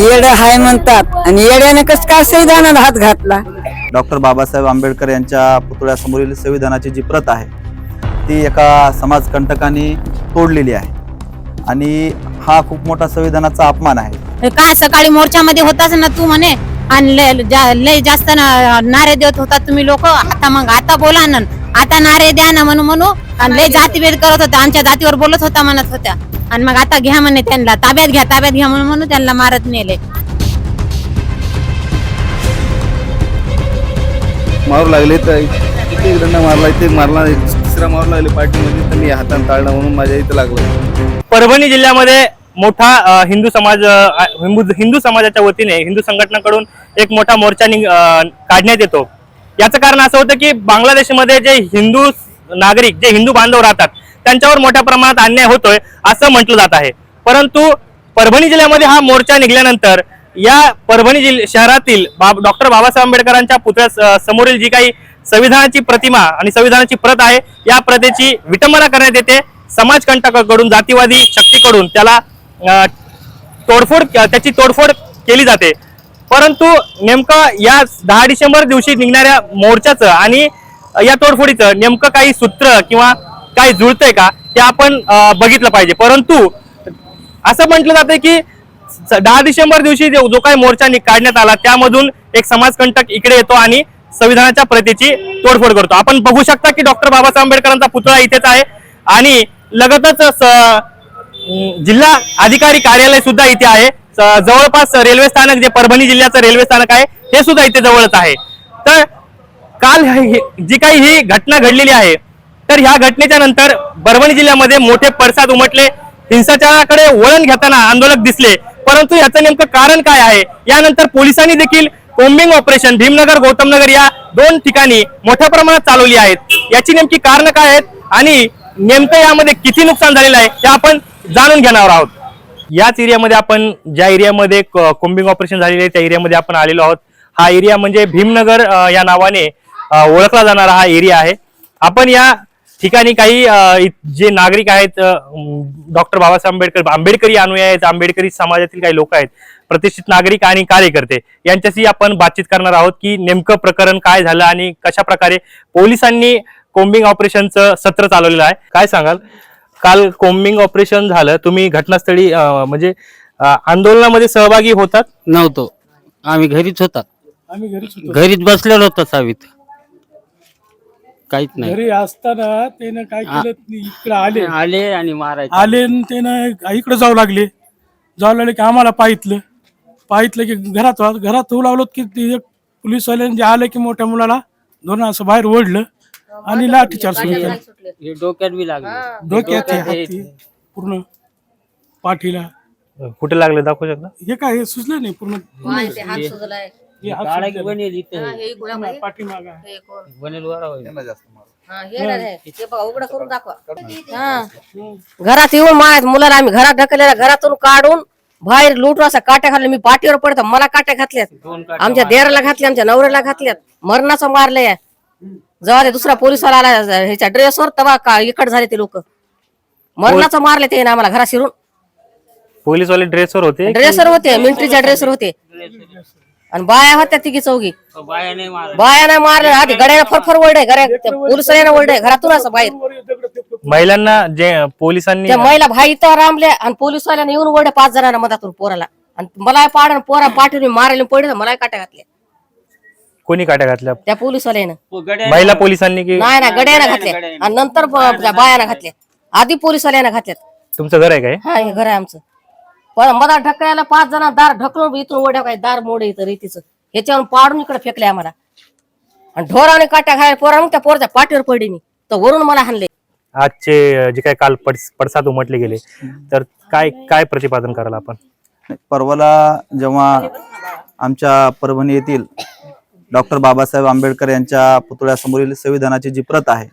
येड हाय म्हणतात. आणि येड्याने कस काय संविधानाला हात घातला? डॉक्टर बाबासाहेब आंबेडकर यांच्या पुतळ्यासमोरील संविधानाची जी प्रत आहे ती एका समाजकंटकांनी तोडलेली आहे. आणि हा खूप मोठा संविधानाचा अपमान आहे. काय सकाळी मोर्चामध्ये होताच ना तू म्हणे? आणि लय जा- लय जास्त ना- नारे देत होता तुम्ही लोक. आता मग आता बोला ना. आता नारे द्या ना म्हणून म्हणू. आणि लय जातीभेद करत होता. आमच्या जातीवर बोलत होता म्हणत होत्या. आणि मग आता घ्या म्हणे त्यांना ताब्यात घ्या ताब्यात घ्या म्हणून म्हणून त्यांना मारत नेले. मारू लागले तर दंडा मारला इथे एक मारला तिसरा मारू लागले पार्टीमध्ये तर मी हाताने ताळणं म्हणून माझ्या इथं लागलं. परभणी जिल्ह्यामध्ये मोठा हिंदू समाज हिंदू हिंदू समाजाच्या वतीने हिंदू संघटनाकडून एक मोठा मोर्चा काढण्यात येतो. याचं कारण असं होतं की बांगलादेशमध्ये जे हिंदू नागरिक जे हिंदू बांधव राहतात त्यांच्यावर मोठ्या प्रमाणात अन्याय होतोय असं म्हटलं जात आहे. परंतु परभणी जिल्ह्यामध्ये हा मोर्चा निघाल्यानंतर या परभणी जिल्ह्या शहरातील बाब डॉक्टर बाबासाहेब आंबेडकरांच्या पुतळ्या समोरील जी काही संविधानाची प्रतिमा आणि संविधानाची प्रत आहे या प्रतेची विटंबना करण्यात येते. समाजकंटकाकडून जातीवादी शक्तीकडून त्याला तोडफोड त्याची तोडफोड केली जाते. परंतु नेमकं या दहा डिसेंबर दिवशी निघणाऱ्या मोर्चाचं आणि या तोडफोडीचं नेमकं काही सूत्र किंवा काही जुळतंय का ते आपण बघितलं पाहिजे. परंतु असं म्हटलं जातं की दहा डिसेंबर दिवशी जो जो काही मोर्चा नि- काढण्यात आला त्यामधून एक समाजकंटक इकडे येतो आणि संविधानाच्या प्रतीची तोडफोड करतो. आपण बघू शकता की डॉक्टर बाबासाहेब आंबेडकरांचा पुतळा इथेच आहे आणि लगतच जिल्हा अधिकारी कार्यालय सुद्धा इथे आहे. जवळपास रेल्वे स्थानक जे परभणी जिल्ह्याचं रेल्वे स्थानक आहे हे सुद्धा इथे जवळच आहे. तर काल हे- जी काही ही घटना घडलेली आहे तर ह्या घटनेच्या नंतर परभणी जिल्ह्यामध्ये मोठे पडसाद उमटले. हिंसाचाराकडे वळण घेताना आंदोलक दिसले. परंतु याचं नेमकं कारण काय आहे? यानंतर पोलिसांनी देखील कोम्बिंग ऑपरेशन भीमनगर गौतमनगर या दोन ठिकाणी मोठ्या प्रमाणात चालवली आहेत. याची नेमकी कारण काय आहेत? आणि नेमकं यामध्ये किती नुकसान झालेलं आहे? हे आपण जाणून घेणार आहोत. याच एरियामध्ये आपण ज्या एरियामध्ये कोंबिंग कोम्बिंग ऑपरेशन झालेले आहे त्या एरियामध्ये आपण आलेलो आहोत. हा एरिया म्हणजे भीमनगर या नावाने ओळखला जाणारा हा एरिया आहे. आपण या ठिकाणी काही जे नागरिक आहेत डॉक्टर बाबासाहेब आंबेडकर आंबेडकरी अनुयायी आहेत आंबेडकरी समाजातील काही लोक आहेत प्रतिष्ठित नागरिक आणि कार्यकर्ते यांच्याशी आपण बातचीत करणार आहोत की नेमकं प्रकरण काय झालं आणि कशा प्रकारे पोलिसांनी कोम्बिंग ऑपरेशनचं सत्र चालवलेलं आहे. काय सांगाल? काल कोम्बिंग ऑपरेशन झालं तुम्ही घटनास्थळी म्हणजे आंदोलनामध्ये सहभागी होतात? नव्हतो. आम्ही घरीच होतात आम्ही घरीच होतो. घरीच बसलेलो होतो सावीत काहीच नाही. घरी असताना त्यानं काय केलं? इकडे आले. आले आणि मारायचे. आले न त्यानं इकडे जाऊ लागले. जाऊ लागले की आम्हाला पाहितलं. पाहितलं की घरात वा- घरात होऊ लागलो की ते एक पोलीसवाल्याने जे आले की मोठ्या मुलाला दोन असं बाहेर ओढलं आणि लाठीचार सुरू केला हे डोक्यात बी लागले. डोक्यात हे हाती पूर्ण पाठीला. कुठे लागले? दाखवू शकता? हे काय हे सुचलं नाही पूर्ण? हे की. बनेल इथं? पाठीमागं आहे. बनेल. घरात येऊन माझ्या मुलाला आम्ही घरात ढकललेला घरातून काढून बाहेर लुटून असा काट्या घातल्या मी पाठीवर पडतो मला काट्या घातल्यात. दोन काट्या आमच्या देराला घातल्या आमच्या नवऱ्याला घातल्यात. मरणाचं मारलंय. जेव्हा ते दुसरा पोलिसवाला आला ह्याच्या ड्रेसवर तेव्हा का इकड झाले ते लोक. मरणाचं मारले ते आम्हाला घरात शिरून. पोलीसवाले ड्रेसवर होते ड्रेसवर होते मिलिटरीच्या ड्रेसवर होते. आणि बाया होत्या तिघी चौघी. बाया नाही मारत. बाया नाही मारले आधी गड्याला फरफर ओढे घरा पोलिसवाल्यानं ओढे घरातून असं बाहेर. महिलांना जे पोलिसांनी त्या महिला भाई इथं रामल्या आणि पोलिसवाल्याने येऊन ओढे पाच जणांना मधातून पोराला. आणि मला पाड पोरा पाठवून मारायला पडले मला काट्या घातल्या. कोणी काट्या घातल्या? त्या पोलिसवाल्यानं. गड्या महिला पोलिसांनी की नाही ना गड्यानं घातल्या. आणि नंतर ब- त्या बायानं घातल्या. आधी पोलिसवाल्यानं घातल्यात. तुमचं घर आहे काय? हा हे घर आहे आमचं. पण मला ढकलायला पाच जण दार ढकलून इथून ओढ्या काय दार मोडे इथं रेतीचं ह्याच्यावर पाडून इकडे फेकले आम्हाला. आणि ढोराने काट्या खायला पोरा मग त्या पोराच्या पाठीवर पडली मी तर वरून मला हाणले. आजचे जे काय काल पडस- पडसाद उमटले गेले तर काय काय प्रतिपादन कराल आपण? परवाला जेव्हा आमच्या परभणी येथील डॉक्टर बाबासाहेब आंबेडकर यांच्या पुतळ्यासमोरील संविधानाची जी प्रत आहे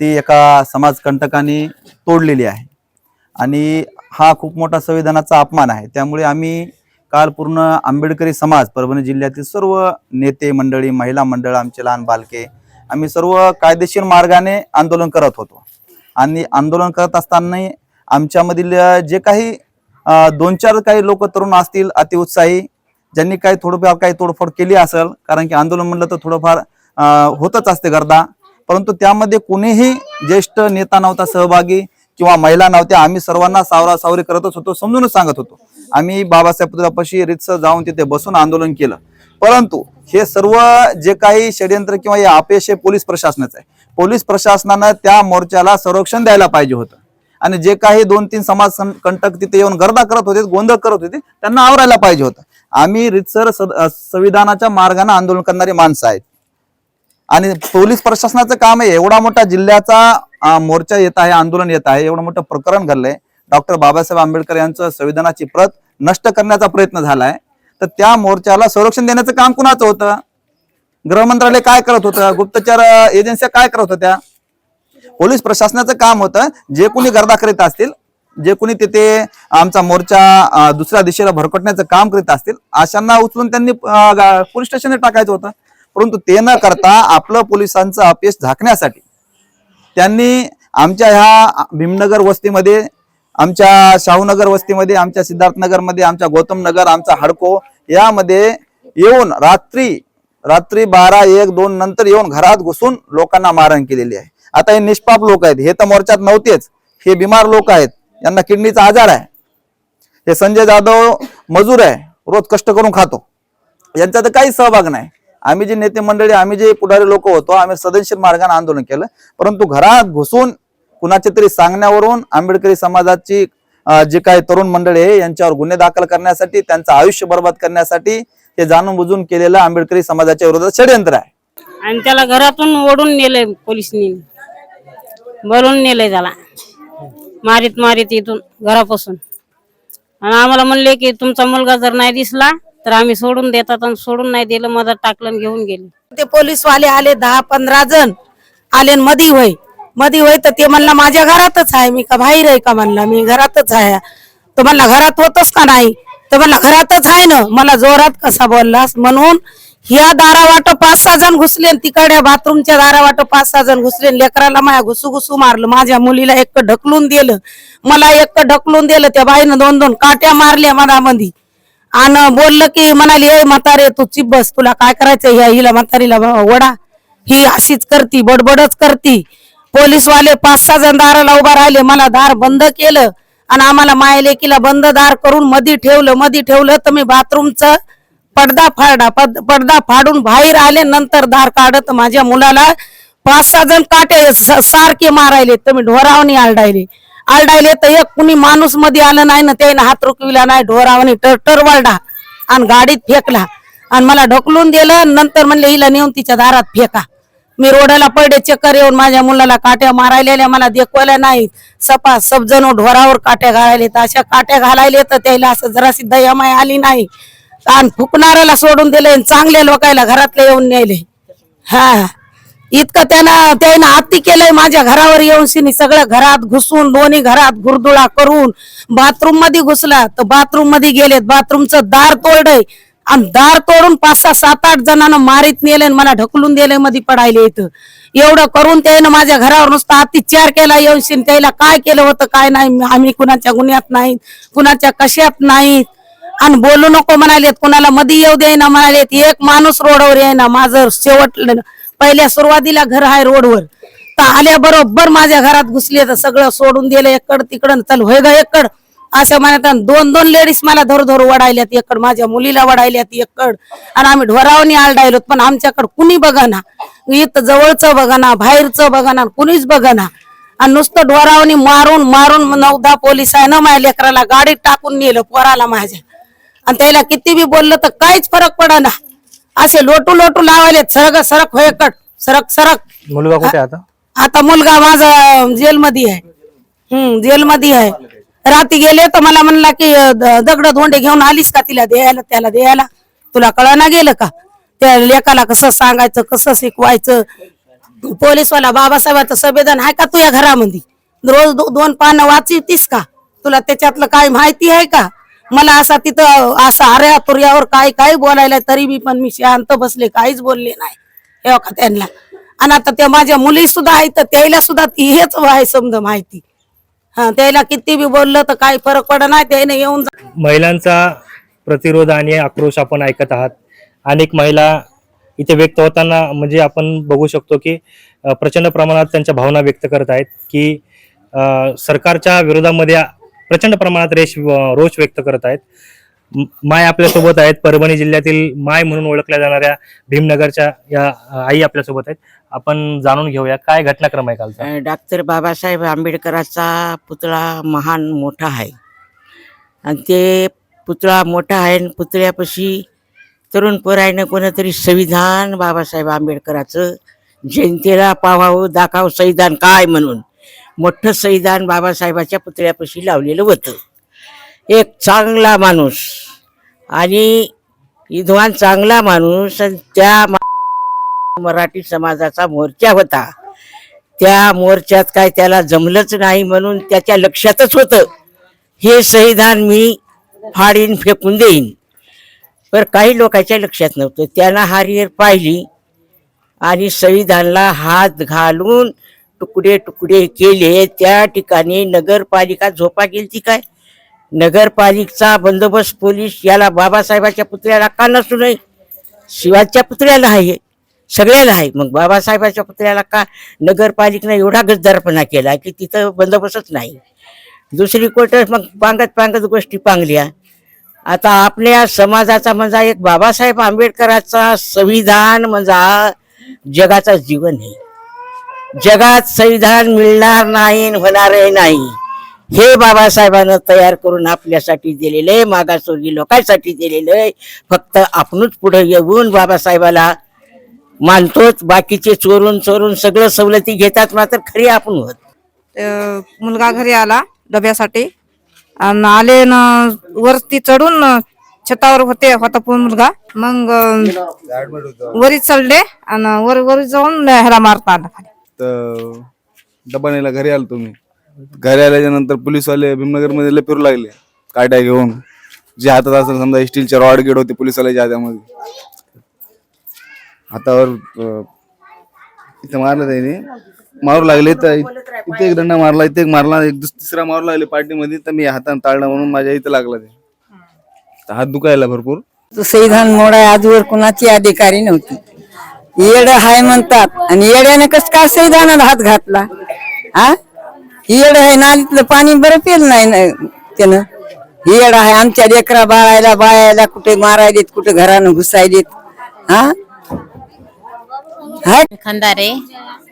ती एका समाजकंटकांनी तोडलेली आहे. आणि हा खूप मोठा संविधानाचा अपमान आहे. त्यामुळे आम्ही काल पूर्ण आंबेडकरी समाज परभणी जिल्ह्यातील सर्व नेते मंडळी महिला मंडळ आमचे लहान बालके आम्ही सर्व कायदेशीर मार्गाने आंदोलन करत होतो. आणि आंदोलन करत असताना आमच्यामधील जे काही दोन चार काही लोक तरुण असतील अतिउत्साही ज्यांनी काही थोडंफार काही तोडफोड केली असेल कारण की आंदोलन म्हणलं तर थोडंफार होतच असते गर्दा. परंतु त्यामध्ये कोणीही ज्येष्ठ नेता नव्हता सहभागी किंवा महिला नव्हत्या आम्ही सर्वांना सावरा सावरी करतच होतो समजूनच सांगत होतो. आम्ही बाबासाहेब पुतळापाशी रितसर जाऊन तिथे बसून आंदोलन केलं. परंतु हे सर्व जे काही षडयंत्र किंवा हे अपयश हे पोलीस प्रशासनाचं आहे. पोलीस प्रशासनानं त्या मोर्चाला संरक्षण द्यायला पाहिजे होतं. आणि जे काही दोन तीन समाज कंटक तिथे येऊन गर्दा करत होते गोंधळ करत होते त्यांना आवरायला पाहिजे होतं. आम्ही रितसर संविधानाच्या मार्गाने आंदोलन करणारी माणसं आहेत. आणि पोलीस प्रशासनाचं काम आहे एवढा मोठा जिल्ह्याचा मोर्चा येत आहे आंदोलन येत आहे एवढं मोठं प्रकरण घडलंय. डॉक्टर बाबासाहेब आंबेडकर यांचं संविधानाची प्रत नष्ट करण्याचा प्रयत्न झालाय. तर त्या मोर्चाला संरक्षण देण्याचं काम कुणाचं होतं? गृह मंत्रालय काय करत होतं? गुप्तचर एजन्सी काय करत होत्या? पोलीस प्रशासनाचं काम होतं. जे कोणी गर्दा करीत असतील जे कोणी तिथे आमचा मोर्चा दुसऱ्या दिशेला भरकटण्याचं काम करीत असतील अशांना उचलून त्यांनी पोलीस स्टेशनला टाकायचं होतं. परंतु ते न करता आपलं पोलिसांचं अपयश झाकण्यासाठी त्यांनी आमच्या ह्या भीमनगर वस्तीमध्ये आमच्या शाहूनगर वस्तीमध्ये आमच्या सिद्धार्थनगरमध्ये आमच्या गौतम नगर आमचा हडको यामध्ये येऊन रात्री रात्री बारा एक दोन नंतर येऊन घरात घुसून लोकांना मारण केलेली आहे. आता हे निष्पाप लोक आहेत. हे तर मोर्चात नव्हतेच. हे बिमार लोक आहेत. यांना किडनीचा आजार आहे. हे संजय जाधव मजूर आहे. रोज कष्ट करून खातो. यांचा तर काही सहभाग नाही. आम्ही जे नेते मंडळी आम्ही जे पुढारी लोक होतो आम्ही सदनशील मार्गाने आंदोलन केलं. परंतु घरात घुसून कुणाच्या तरी सांगण्यावरून आंबेडकरी समाजाची जे काही तरुण मंडळी आहे यांच्यावर गुन्हे दाखल करण्यासाठी त्यांचं आयुष्य बर्बाद करण्यासाठी ते जाणून बुजून केलेलं आंबेडकरी समाजाच्या विरोधात षडयंत्र आहे. आणि त्याला घरातून ओढून नेलंय पोलिसनी. भरून नेलंय त्याला. मारीत मारीत इथून घरापासून. आणि आम्हाला म्हणले की तुमचा मुलगा जर नाही दिसला तर आम्ही सोडून देतात आणि सोडून नाही दिलं मदत टाकलं आणि घेऊन गेले. ते पोलीस वाले आले दहा पंधरा जण आले मधी होय मधी होय तर ते म्हणला माझ्या घरातच आहे. मी का बाहेर आहे का? म्हणला मी घरातच आहे. तर म्हणला घरात होतच का नाही? तर म्हणला घरातच आहे ना. मला जोरात कसा बोललास? म्हणून ह्या दारावाट पाच सहा जण घुसले तिकडे बाथरूमच्या दारावाट पाच सहा जण घुसले लेकराला माया घुसू घुसू मारलं. माझ्या मुलीला एक ढकलून दिलं. मला एक ढकलून दिलं. त्या बाईनं दोन दोन काट्या मारल्या मनामध्ये आणि बोललं की म्हणाली ए म्हातारे तू चिप बस तुला काय करायचं ह्या हिला म्हातारीला वडा. ही अशीच करती बडबडच करती. पोलीसवाले पाच सहा जण दाराला उभा राहिले. मला दार बंद केलं आणि आम्हाला मायलेकीला बंद दार करून मधी ठेवलं. मधी ठेवलं तर मी बाथरूमचं पडदा फाडा पद- पडदा फाडून बाहेर आले. नंतर दार काढत माझ्या मुलाला पाच सहा जण काटे स- सारखे मारायले. तर मी ढोरावणी आलडायले आलडायले तर एक कुणी माणूसमध्ये आलं नाही ना त्याने हात रुकविला नाही ढोरावानी टर टरवालडा आणि गाडीत फेकला. आणि मला ढकलून दिलं नंतर म्हणले हिला नेऊन तिच्या दारात फेका. मी रोडाला पडले चक्कर येऊन माझ्या मुलाला काट्या मारायलेल्या मला देखवायला नाही. सपा सब जण ढोरावर काट्या घालायले तर अशा काट्या घालायले तर त्याला असं जराशी दयामाय आली नाही. आणि फुकणाऱ्याला सोडून दिले आणि चांगल्या लोकायला घरातले येऊन नेले. हा. इतकं त्यानं त्यानं आत्ती केलंय माझ्या घरावर येऊन सिनी सगळं घरात घुसून दोन्ही घरात घुरदुळा करून बाथरूममध्ये घुसला. तर बाथरूममध्ये गेलेत. बाथरूमचं दार तोडलंय. आणि दार तोडून पाच सहा सात आठ जणांना मारीत नेले आणि मला ढकलून दिले मध्ये पडायले इथं. एवढं करून त्यानं माझ्या घरावर नुसता अतिचार केला. येऊन शिन त्याला काय केलं होतं काय नाही आम्ही कुणाच्या गुन्ह्यात नाहीत कुणाच्या कशात नाहीत. आणि बोलू नको म्हणालेत कुणाला मध्ये येऊ द्यायना म्हणालेत. एक माणूस रोडवर येईना. माझं शेवट पहिल्या सुरुवातीला घर आहे रोडवर. तर आल्या बरोबर माझ्या घरात घुसले तर सगळं सोडून दिलं एकड तिकडं चल. होय ग एकड. असं म्हणत आणि दोन दोन लेडीज मला धरू धरू वडायल्यात एकड. माझ्या मुलीला वडायल्यात एकड. आणि आम्ही ढोरावनी आलडायलो पण आमच्याकडे कुणी बघाना. इथं जवळचं बघाना बाहेरचं बघाना कुणीच बघाना. आणि नुसतं ढोरावनी मारून मारून नवदा पोलीस आहे ना माझ्या लेकराला गाडीत टाकून नेलं पोराला माझ्या. आणि त्याला किती बी बोललं तर काहीच फरक पडना. असे लोटू लोटू लावायले सरक सरक होय कट सरक सरक. मुलगा कुठे आहे आता? आता मुलगा माझा जेलमध्ये आहे. हम्म जेलमध्ये आहे. रात्री गेले तर मला म्हणला की दगड धोंडे घेऊन आलीस का तिला द्यायला त्याला द्यायला? तुला कळना गेलं का? त्या लेकाला कसं सांगायचं कसं शिकवायचं? पोलीसवाला बाबासाहेबाचं संवेदन आहे का तुझ्या घरामध्ये? रोज दो- दोन पानं वाचितीस का? तुला त्याच्यातलं काय माहिती आहे का? मला असा तिथं असं आर्या तुर्यावर काय काय बोलायला तरी मी पण मी शांत बसले काहीच बोलले नाही. हे का त्यांना. आणि आता त्या माझ्या मुली सुद्धा आहेत तर त्याला सुद्धा ती हेच आहे समजा माहिती. हा त्याला किती बी बोललं तर काही फरक पडत नाही त्याने येऊन जा- महिलांचा प्रतिरोध आणि आक्रोश आपण ऐकत आहात. अनेक महिला इथे व्यक्त होताना म्हणजे आपण बघू शकतो की प्रचंड प्रमाणात त्यांच्या भावना व्यक्त करत आहेत की सरकारच्या विरोधामध्ये प्रचंड प्रमाणात रेश रोष व्यक्त करत आहेत. माय आपल्यासोबत आहेत. परभणी जिल्ह्यातील माय म्हणून ओळखल्या जाणाऱ्या भीमनगरच्या या आई आपल्यासोबत आहेत. आपण जाणून घेऊया काय घटनाक्रम आहे कालचा? डॉक्टर बाबासाहेब आंबेडकरांचा पुतळा महान मोठा आहे. आणि ते पुतळा मोठा आहे आणि पुतळ्यापाशी तरुण पोरायनं कोणतरी संविधान बाबासाहेब आंबेडकराचं जनतेला पाहावं दाखावं संविधान काय म्हणून? मोठं संविधान बाबासाहेबाच्या पुतळ्यापाशी लावलेलं होतं. एक चांगला माणूस आणि विद्वान चांगला माणूस आणि त्या मा- मराठी समाजाचा मोर्चा होता. त्या मोर्चात काय त्याला जमलंच नाही म्हणून त्याच्या लक्षातच होतं. हे संविधान मी फाडीन फेकून देईन. पर काही लोकांच्या लक्षात नव्हतं. त्यांना हारीर पाहिली आणि संविधानला हात घालून तुकडे तुकडे केले. त्या ठिकाणी नगरपालिका झोपा गेली काय? नगरपालिकेचा बंदोबस्त पोलीस याला बाबासाहेबाच्या पुतळ्याला का नसू नये? शिवाच्या पुतळ्याला आहे. सगळ्याला आहे. मग बाबासाहेबाच्या पुतळ्याला का नगरपालिकेनं एवढा गद्दारपणा केला की तिथं बंदोबस्तच नाही? दुसरी गोष्ट मग पांगत पांगत गोष्टी पांगल्या. आता आपल्या समाजाचा म्हणजे एक बाबासाहेब आंबेडकरांचा संविधान म्हणजे जगाचा जीवन आहे. जगात संविधान मिळणार नाही आणि होणारही नाही. हे बाबासाहेबांना तयार करून आपल्यासाठी दिलेलं आहे मागासवर्गीय लोकांसाठी दिलेलं आहे फक्त आपणच पुढे येऊन बाबासाहेबाला मानतोच बाकीचे चोरून चोरून सगळं सवलती घेतात मात्र खरी आपण होत. मुलगा घरी आला डब्यासाठी. आणि आले न वरती चढून छतावर होते होता पण मुलगा. मग वरी चढले आणि वर वर जाऊन ह्याला मारता आला खाली. तर डबा घरी आलो तुम्ही. घरी आल्याच्यानंतर पोलीसवाले भीमनगरमध्ये लय फिरू लागले. काट्या घेऊन. जे हातात असेल समजा स्टीलचे रॉड गेड होते पोलीसवाल्याच्या हातामध्ये. हातावर अं, इथं मारलं त्याने. मारू लागले तर इथे एक दंडा मारला इथे एक मारला एक दुस- तिसरा मारू लागले पार्टीमध्ये. तर मी हाताने ताळणं म्हणून माझ्या इथं लागला ते. तर हात दुखायला भरपूर. तो संविधान मोडाय आजवर कुणाची अधिकारी नव्हती. येड हाय म्हणतात. आणि येड्याने कस का संविधानाला हात घातला? हा? येड आहे नालीतलं पाणी बरं पेल नाही त्यानं. येड आहे आमच्या लेकरा बाळायला बाळायला कुठे मारायलेत कुठे घरानं घुसायलेत. हा? हाय खंदारे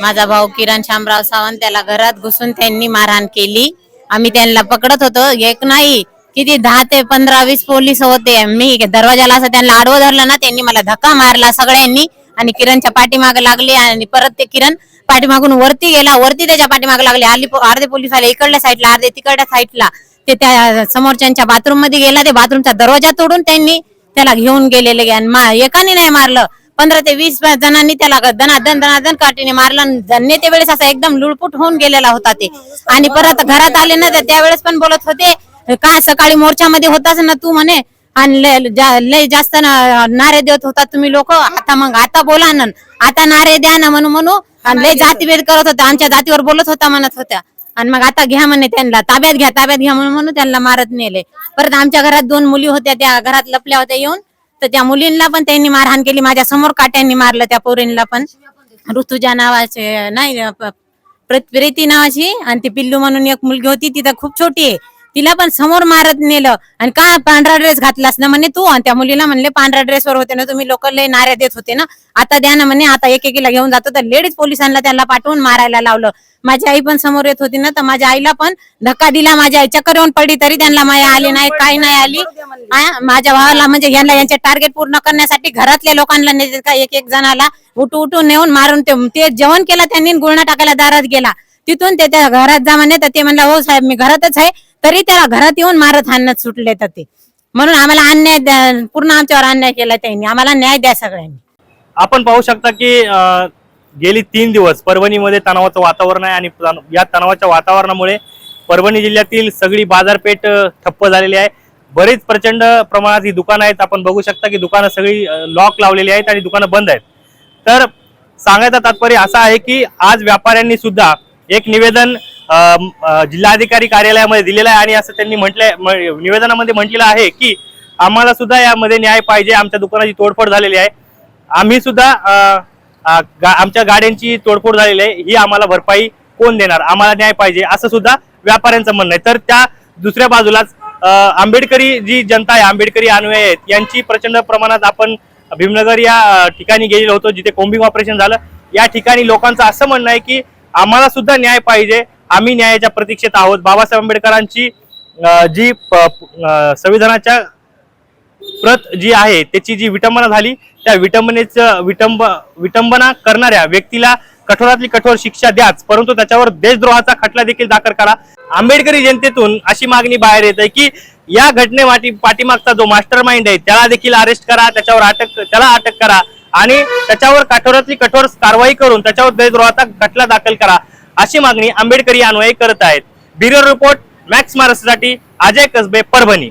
माझा भाऊ किरण शामराव सावंत त्याला घरात घुसून त्यांनी मारहाण केली. आम्ही त्यांना पकडत होतो. एक नाही किती दहा ते पंधरा वीस पोलीस होते. मी दरवाजाला असं त्यांना आडवं धरलं ना त्यांनी मला धक्का मारला सगळ्यांनी. आणि किरणच्या पाठीमागे लागले आणि परत ते किरण पाठीमागून वरती गेला. वरती त्याच्या पाठीमागे लागले. आली अर्धे पोलीस आले इकडल्या साईडला अर्धे तिकडल्या साईडला ते त्या समोरच्यांच्या बाथरूममध्ये गेला. ते बाथरूमचा दरवाजा तोडून त्यांनी त्याला घेऊन गेलेले मा- एकाने नाही मारलं. पंधरा ते वीस जणांनी त्याला दनादन दनादन काठीने मारलं जन्ने ते वेळेस असा एकदम लुळपुट होऊन गेलेला होता ते. आणि परत घरात आले ना तर त्यावेळेस पण बोलत होते का सकाळी मोर्चामध्ये होताच ना तू? म्हणे. आणि लय जा- लय जास्त ना- नारे देत होता तुम्ही लोक. आता मग आता बोला ना. आता नारे द्या ना म्हणून म्हणू. आणि लय जातीभेद करत होता. आमच्या जातीवर बोलत होता म्हणत होत्या. आणि मग आता घ्या म्हणे त्यांना. ताब्यात घ्या ताब्यात घ्या म्हणून म्हणून त्यांना मारत नेले. परत आमच्या घरात दोन मुली होत्या. त्या घरात लपल्या होत्या येऊन. तर त्या मुलींना पण त्यांनी मारहाण केली. माझ्यासमोर काट्यांनी मारलं त्या पोरींना पण. ऋतुजा नावाचे नाही प- प्र- प्रीती नावाची. आणि ती पिल्लू म्हणून एक मुलगी होती. ती तर खूप छोटी आहे. तिला पण समोर मारत नेलं. आणि का पांढरा ड्रेस घातलास ना म्हणे तू? आणि त्या मुलीला म्हणले पांढऱ्या ड्रेसवर होते ना तुम्ही लोक लय नाऱ्या देत होते ना. आता द्या ना म्हणे आता एक एकीला घेऊन जातो. तर लेडीज पोलिसांना त्यांना पाठवून मारायला लावलं. माझी आई पण समोर येत होती ना तर माझ्या आईला पण धक्का दिला. माझ्या आई चक्कर येऊन पडली तरी त्यांना माया आली नाही काही नाही आली. माझ्या भावाला म्हणजे यांना यांचे टार्गेट पूर्ण करण्यासाठी घरातल्या लोकांना का एक एक जणाला उठू उठून नेऊन मारून ते जेवण केलं त्यांनी गुळणा टाकायला दारात गेला. तिथून ते त्या घरात जा म्हणे तर ते म्हणलं हो साहेब मी घरातच आहे. तरी त्याला घरात येऊन मारत हाणत सुटले तर ते. म्हणून आम्हाला अन्याय द्या- पूर्ण आमच्यावर अन्याय केला त्यांनी. आम्हाला न्याय द्या सगळ्यांनी. आपण पाहू शकता की गेली तीन दिवस परभणीमध्ये तणावाचं वातावरण आहे आणि तण- या तणावाच्या वातावरणामुळे परभणी जिल्ह्यातील सगळी बाजारपेठ ठप्प झालेली आहे. बरीच प्रचंड प्रमाणात ही दुकानं आहेत. आपण बघू शकता की दुकानं सगळी लॉक लावलेली आहेत आणि दुकानं बंद आहेत. तर सांगायचं तात्पर्य असा आहे की आज व्यापाऱ्यांनी सुद्धा एक निवेदन जिल्हाधिकारी कार्यालयामध्ये दिलेलं आहे आणि असं त्यांनी म्हटलंय म- निवेदनामध्ये म्हटलेलं आहे की आम्हाला सुद्धा यामध्ये न्याय पाहिजे आमच्या दुकानाची तोडफोड झालेली आहे. आम्ही सुद्धा गा- आमच्या गाड्यांची तोडफोड झालेली आहे ही आम्हाला भरपाई कोण देणार? आम्हाला न्याय पाहिजे असं सुद्धा व्यापाऱ्यांचं म्हणणं आहे. तर त्या दुसऱ्या बाजूलाच आंबेडकरी जी जनता आहे आंबेडकरी अनुयायी आहेत यांची प्रचंड प्रमाणात आपण भीमनगर या ठिकाणी गेलेलो होतो जिथे कोम्बिंग ऑपरेशन झालं. या ठिकाणी लोकांचं असं म्हणणं आहे की आम्हाला सुद्धा न्याय पाहिजे. आम्ही न्यायाच्या प्रतीक्षेत आहोत. बाबासाहेब आंबेडकरांची जी संविधानाच्या प्रत जी आहे त्याची जी विटंबना झाली त्या विटंबनेचं विटंब विटंबना करणाऱ्या व्यक्तीला कठोरातली कठोर शिक्षा द्याच. परंतु त्याच्यावर देशद्रोहाचा खटला देखील दाखल करा. आंबेडकरी जनतेतून अशी मागणी बाहेर येत आहे की या घटनेमाटी पाठीमागचा जो मास्टर माइंड आहे त्याला देखील अरेस्ट करा त्याच्यावर अटक त्याला अटक करा. आणि त्याच्यावर कठोरातली कठोर कारवाई करून त्याच्यावर देशद्रोहाचा खटला दाखल करा अशी मागणी आंबेडकरी अनुयायी करत आहेत. ब्युरो रिपोर्ट मॅक्स महाराष्ट्रासाठी अजय कसबे परभणी